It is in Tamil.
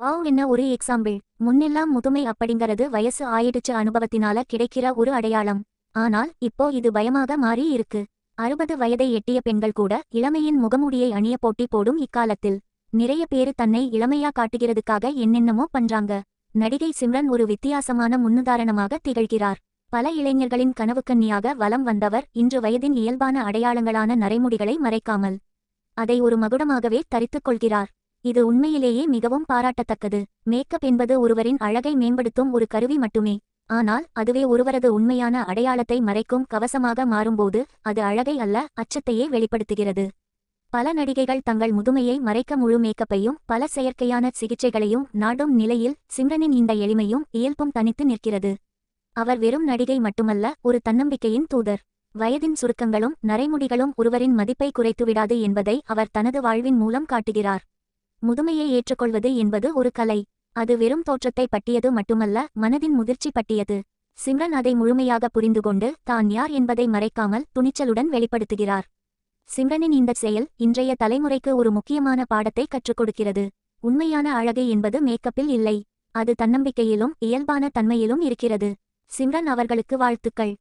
வாவ் என்ன ஒரு எக்ஸாம்பிள் முன்னெல்லாம் முதுமை அப்படிங்கறது வயசு ஆயிடுச்சு அனுபவத்தினால கிடைக்கிற ஒரு அடையாளம். ஆனால் இப்போ இது பயமாக மாறி இருக்கு. அறுபது வயதை எட்டிய பெண்கள் கூட இளமையின் முகமுடியை அணிய போட்டி போடும் இக்காலத்தில். நிறைய பேரு தன்னை இளமையா காட்டுகிறதுக்காக என்னென்னமோ பண்றாங்க. நடிகை சிம்ரன் ஒரு வித்தியாசமான முன்னுதாரணமாக திகழ்கிறார். பல இளைஞர்களின் கனவுக்கன்னியாக வலம் வந்தவர் இன்று வயதின் இயல்பான அடையாளங்களான நரைமுடிகளை மறைக்காமல். அதை ஒரு மகுடமாகவே தரித்துக் கொள்கிறார். இது உண்மையிலேயே மிகவும் பாராட்டத்தக்கது. மேக்கப் என்பது ஒருவரின் அழகை மேம்படுத்தும் ஒரு கருவி மட்டுமே. ஆனால் அதுவே ஒருவரது உண்மையான அடையாளத்தை மறைக்கும் கவசமாக மாறும்போது அது அழகை அல்ல அச்சத்தையே வெளிப்படுத்துகிறது. பல நடிகைகள் தங்கள் முதுமையை மறைக்க முழு மேக்கப்பையும் பல செயற்கையான சிகிச்சைகளையும் நாடும் நிலையில் சிம்ரனின் இந்த எளிமையும் இயல்பும் தனித்து நிற்கிறது. அவர் வெறும் நடிகை மட்டுமல்ல ஒரு தன்னம்பிக்கையின் தூதர். வயதின் சுருக்கங்களும் நரைமுடிகளும் ஒருவரின் மதிப்பை குறைத்துவிடாது என்பதை அவர் தனது வாழ்வின் மூலம் காட்டுகிறார். முதுமையை ஏற்றுக்கொள்வது என்பது ஒரு கலை. அது வெறும் தோற்றத்தை பட்டியது மட்டுமல்ல மனதின் முதிர்ச்சி பட்டியது சிம்ரன் அதை முழுமையாக புரிந்து கொண்டு தான் யார் என்பதை மறைக்காமல் துணிச்சலுடன் வெளிப்படுத்துகிறார். சிம்ரனின் இந்த செயல் இன்றைய தலைமுறைக்கு ஒரு முக்கியமான பாடத்தை கற்றுக் கொடுக்கிறது. உண்மையான அழகு என்பது மேக்கப்பில் இல்லை. அது தன்னம்பிக்கையிலும் இயல்பான தன்மையிலும் இருக்கிறது. சிம்ரன் அவர்களுக்கு வாழ்த்துக்கள்.